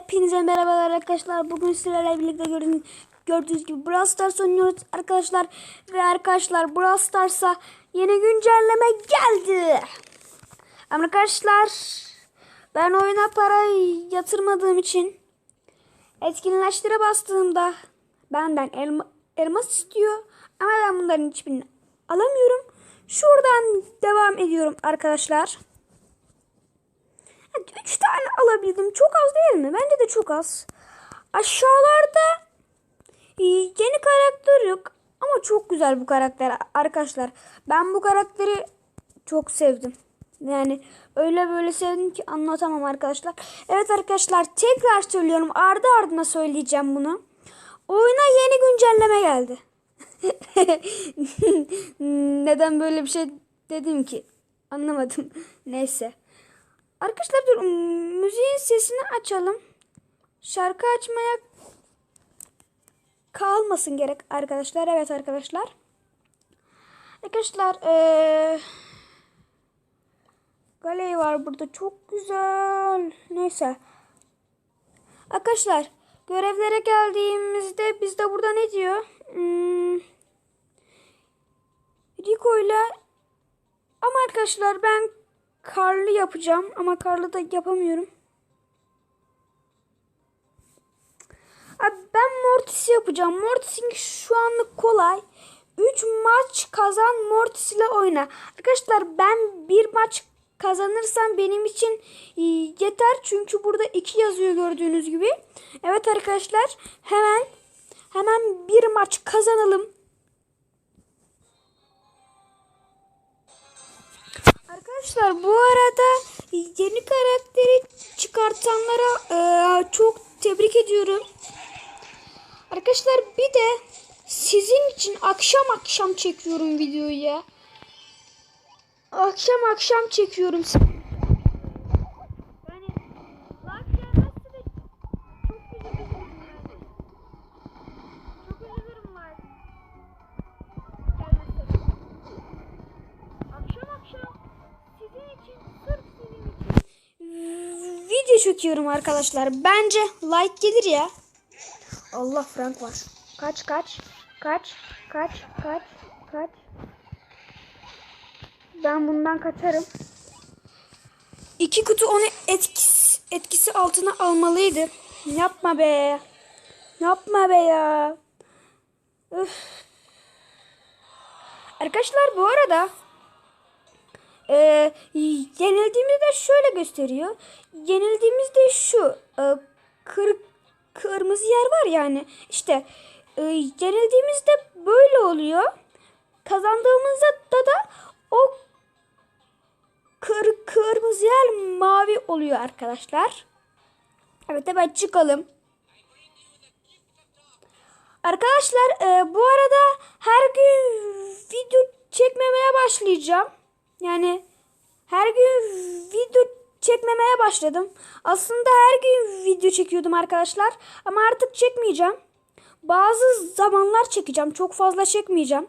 Hepinize merhabalar arkadaşlar. Bugün sizlerle birlikte gördüğünüz, gördüğünüz gibi Brawl Stars oynuyoruz arkadaşlar. Ve arkadaşlar Brawl Stars'a yeni güncelleme geldi. Arkadaşlar ben oyuna para yatırmadığım için etkinleştire bastığımda benden elma, elmas istiyor. Ama ben bunların hiçbirini alamıyorum. Şuradan devam ediyorum arkadaşlar. Hadi üç tane alabildim. Çok az değil mi? Bence de çok az. Aşağılarda e, yeni karakter yok. Ama çok güzel bu karakter arkadaşlar. Ben bu karakteri çok sevdim. Yani öyle böyle sevdim ki anlatamam arkadaşlar. Evet arkadaşlar tekrar söylüyorum. Ardı ardına söyleyeceğim bunu. Oyuna yeni güncelleme geldi. Neden böyle bir şey dedim ki? Anlamadım. Neyse. Arkadaşlar dur müziğin sesini açalım. Şarkı açmaya kalmasın gerek arkadaşlar. Evet arkadaşlar. Arkadaşlar ee, Galey var burada. Çok güzel. Neyse. Arkadaşlar görevlere geldiğimizde bizde burada ne diyor? Hmm, Rico ile ama arkadaşlar ben karlı yapacağım ama karlı da yapamıyorum. Abi ben Mortis yapacağım. Mortis'in şu anlık kolay. 3 maç kazan Mortis ile oyna. Arkadaşlar ben bir maç kazanırsam benim için e, yeter. Çünkü burada 2 yazıyor gördüğünüz gibi. Evet arkadaşlar hemen hemen bir maç kazanalım. Arkadaşlar bu arada yeni karakteri çıkartanlara e, çok tebrik ediyorum. Arkadaşlar bir de sizin için akşam akşam çekiyorum videoyu ya. Akşam akşam çekiyorum. Çekiyorum arkadaşlar. Bence like gelir ya. Allah Frank var. Kaç kaç kaç kaç kaç kaç. Ben bundan kaçarım. İki kutu onu etkisi, etkisi altına almalıydı. Yapma be. Yapma be ya. Üf. Arkadaşlar bu arada e, yenildiğimizde şöyle gösteriyor. Yenildiğimizde şu e, kır, kırmızı yer var yani. İşte e, yenildiğimizde böyle oluyor. Kazandığımızda da da o kır, kırmızı yer mavi oluyor arkadaşlar. Evet hemen çıkalım. Arkadaşlar e, bu arada her gün video çekmemeye başlayacağım. Yani her gün video çekmemeye başladım. Aslında her gün video çekiyordum arkadaşlar. Ama artık çekmeyeceğim. Bazı zamanlar çekeceğim. Çok fazla çekmeyeceğim.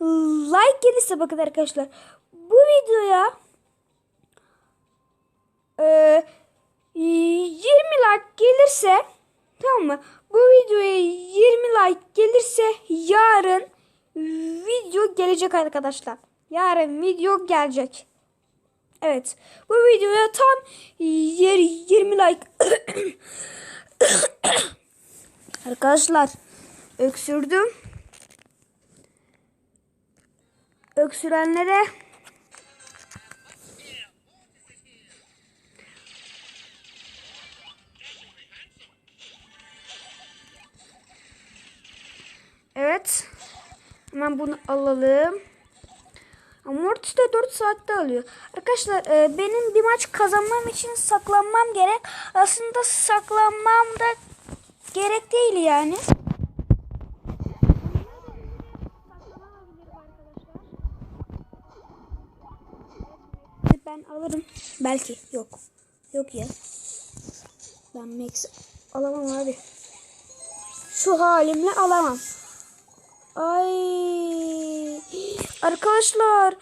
Like gelirse bakın arkadaşlar. Bu videoya e, 20 like gelirse tamam mı? Bu videoya 20 like gelirse yarın video gelecek arkadaşlar. Yarın video gelecek. Evet. Bu videoya tam 20 like. Arkadaşlar öksürdüm. Öksürenlere Evet. Hemen bunu alalım. Mortis de 4 saatte alıyor. Arkadaşlar e, benim bir maç kazanmam için saklanmam gerek. Aslında saklanmam da gerek değil yani. Ben alırım. Belki. Yok. Yok ya. Ben Max alamam abi. Şu halimle alamam. Ay. Arkadaşlar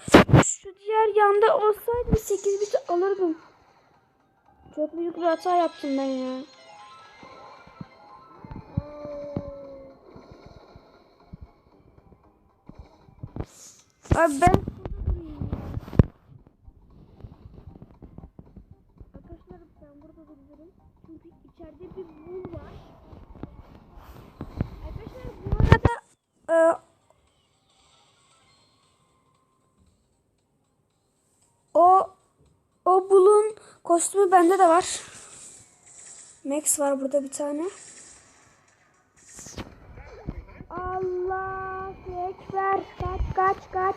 şu diğer yanda olsaydım 8 bit alırdım. Çok büyük bir hata yaptım ben ya. Abi ben Arkadaşlar ben burada duracağım. Çünkü içeride bir buz e, o o bulun kostümü bende de var. Max var burada bir tane. Allah ekber. Kaç kaç kaç.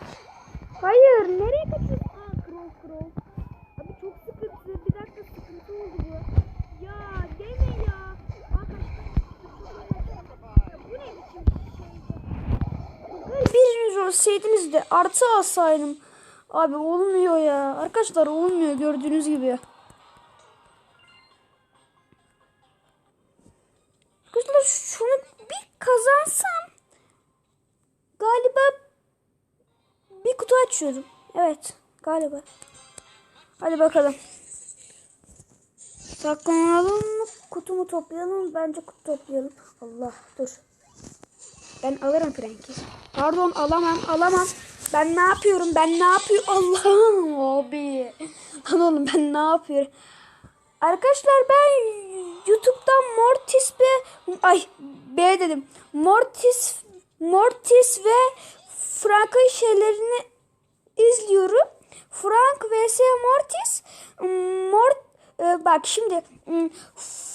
Hayır nereye? Aa kral kral. Abi çok sıkıntı. Bir dakika sıkıntı oldu bu. Ya deme ya. Aa kaçtı. Ya bu ne biçim şey? Olsaydınız da artı alsaydım. Abi olmuyor ya. Arkadaşlar olmuyor gördüğünüz gibi. Arkadaşlar şunu bir kazansam galiba bir kutu açıyorum. Evet galiba. Hadi bakalım. Saklanalım mı? Kutu mu toplayalım? Bence kutu toplayalım. Allah dur. Ben alırım Frank'i. Pardon alamam alamam. Ben ne yapıyorum? Ben ne yapıyorum? Allah'ım abi. Lan oğlum ben ne yapıyorum? Arkadaşlar ben YouTube'dan Mortis ve ay B dedim. Mortis Mortis ve Frank'ın şeylerini izliyorum. Frank vs Mortis Mort e, bak şimdi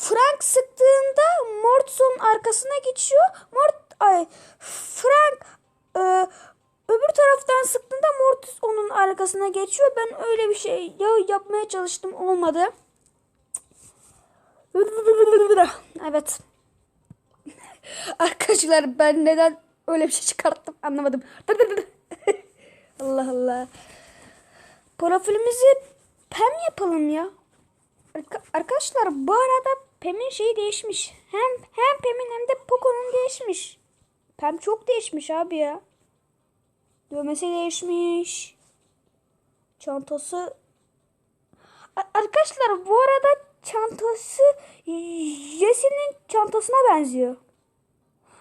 Frank sıktığında Mortis'un arkasına geçiyor. Mort ay Frank e, öbür taraftan sıktığında Mortis onun arkasına geçiyor. Ben öyle bir şey ya yapmaya çalıştım olmadı. Evet. Arkadaşlar ben neden öyle bir şey çıkarttım anlamadım. Allah Allah. Profilimizi Pem yapalım ya. Arka- arkadaşlar bu arada Pem'in şeyi değişmiş. Hem hem Pem'in hem de Poco'nun değişmiş. Pem çok değişmiş abi ya. Dövmesi değişmiş. Çantası Arkadaşlar bu arada çantası Jesse'nin çantasına benziyor.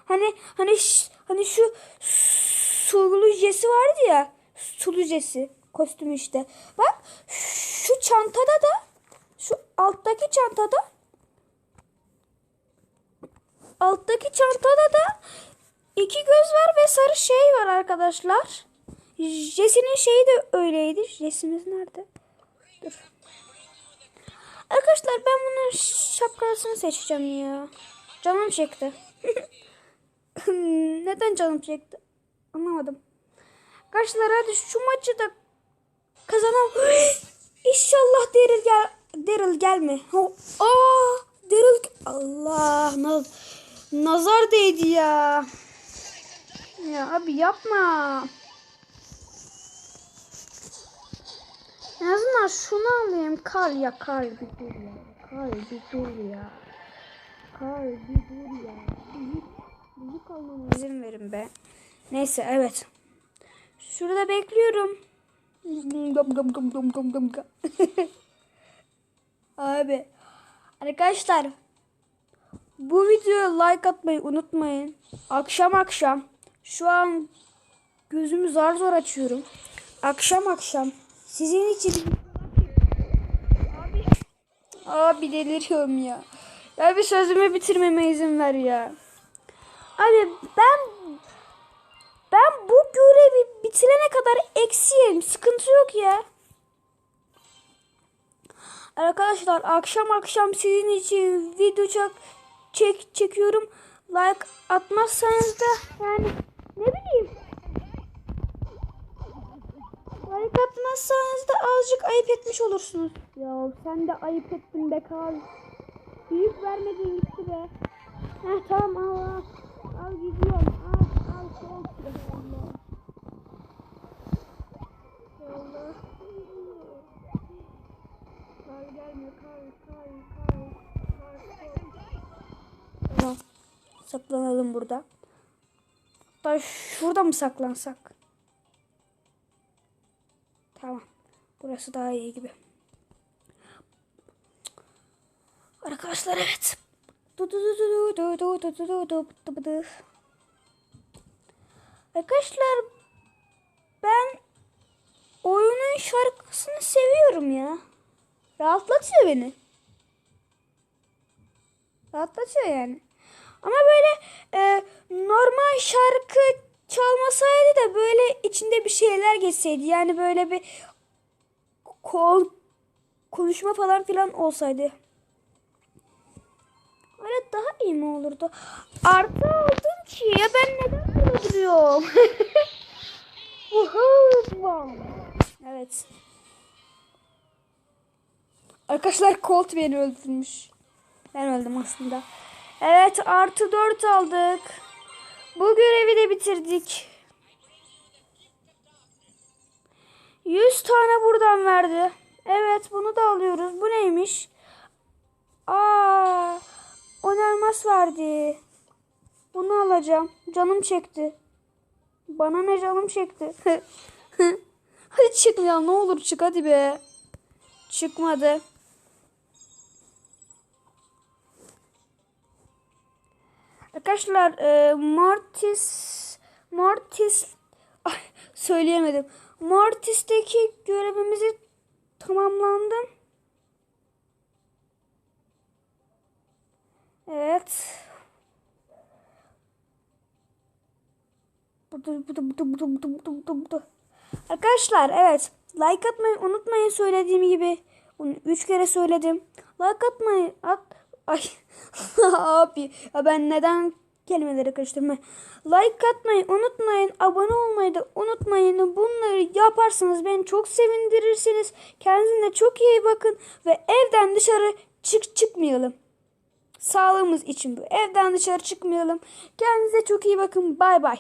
Hani hani hani şu sulu Jesse vardı ya. Sulu Jesse kostümü işte. Bak şu çantada da şu alttaki çantada alttaki çantada da iki göz var ve sarı şey var arkadaşlar. Jesse'nin şeyi de öyleydi. Jesse'miz nerede? Dur. Arkadaşlar ben bunun şapkasını seçeceğim ya. Canım çekti. Neden canım çekti? Anlamadım. Arkadaşlar hadi şu maçı da kazanalım. İnşallah Daryl gel Daryl gelme. Aa, Daryl Allah naz nazar değdi ya. Ya abi yapma. En azından şunu alayım. Kal ya kal bir dur ya. Kal bir dur ya. Kal bir dur ya. Büyük, büyük almama izin verin be. Neyse evet. Şurada bekliyorum. Gam gam gam gam gam gam gam. Abi. Arkadaşlar. Bu videoya like atmayı unutmayın. Akşam akşam. Şu an gözümü zar zor açıyorum. Akşam akşam sizin için Abi, abi deliriyorum ya. Ya bir sözümü bitirmeme izin ver ya. Abi ben ben bu görevi bitirene kadar eksiyim. Sıkıntı yok ya. Arkadaşlar akşam akşam sizin için video çek, çek çekiyorum. Like atmazsanız da yani ne bileyim. Like atmazsanız da azıcık ayıp etmiş olursunuz. Ya sen de ayıp ettin be Karl. Büyük vermedin gitti be. Heh tamam al al. Al gidiyorum. Al al son Allah. Allah. Kar gelmiyor kar kar kar kar. Tamam. Saklanalım burada. Hatta şurada mı saklansak? Tamam. Burası daha iyi gibi. Arkadaşlar evet. Arkadaşlar ben oyunun şarkısını seviyorum ya. Rahatlatıyor beni. Rahatlatıyor yani. Ama böyle e, normal şarkı çalmasaydı da böyle içinde bir şeyler geçseydi. Yani böyle bir kol konuşma falan filan olsaydı. Öyle daha iyi mi olurdu? Artı aldım ki ya ben neden böyle duruyorum? evet. Arkadaşlar Colt beni öldürmüş. Ben öldüm aslında. Evet artı 4 aldık. Bu görevi de bitirdik. 100 tane buradan verdi. Evet bunu da alıyoruz. Bu neymiş? Aa, on elmas verdi. Bunu alacağım. Canım çekti. Bana ne canım çekti. hadi çık ya ne olur çık hadi be. Çıkmadı. Arkadaşlar e, Mortis Mortis ay, söyleyemedim. Mortis'teki görevimizi tamamlandım. Evet. Burada burada burada burada burada burada burada burada. Arkadaşlar evet like atmayı unutmayın söylediğim gibi. Bunu üç kere söyledim. Like atmayı at ay abi ben neden kelimeleri karıştırma. Like atmayı unutmayın. Abone olmayı da unutmayın. Bunları yaparsanız beni çok sevindirirsiniz. Kendinize çok iyi bakın ve evden dışarı çık çıkmayalım. Sağlığımız için bu. Evden dışarı çıkmayalım. Kendinize çok iyi bakın. Bay bay.